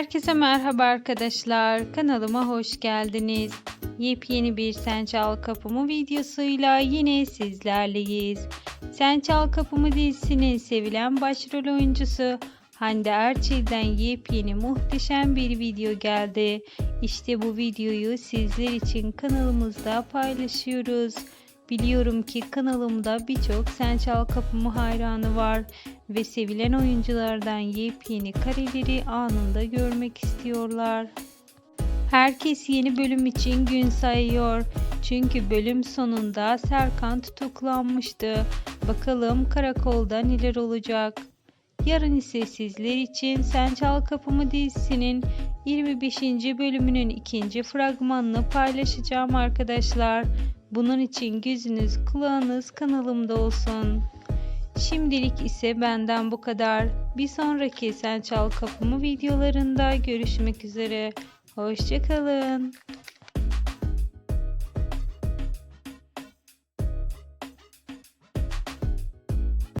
Herkese merhaba arkadaşlar. Kanalıma hoş geldiniz. Yepyeni bir Sen Çal Kapımı videosuyla yine sizlerleyiz. Sen Çal Kapımı dizisinin sevilen başrol oyuncusu Hande Erçel'den yepyeni muhteşem bir video geldi. İşte bu videoyu sizler için kanalımızda paylaşıyoruz. Biliyorum ki kanalımda birçok Sen Çal Kapımı hayranı var ve sevilen oyunculardan yepyeni kareleri anında görmek istiyorlar. Herkes yeni bölüm için gün sayıyor. Çünkü bölüm sonunda Serkan tutuklanmıştı. Bakalım karakolda neler olacak. Yarın ise sizler için Sen Çal Kapımı dizisinin 25. bölümünün ikinci fragmanını paylaşacağım arkadaşlar. Bunun için gözünüz kulağınız kanalımda olsun. Şimdilik ise benden bu kadar. Bir sonraki Sen Çal Kapımı videolarında görüşmek üzere. Hoşçakalın.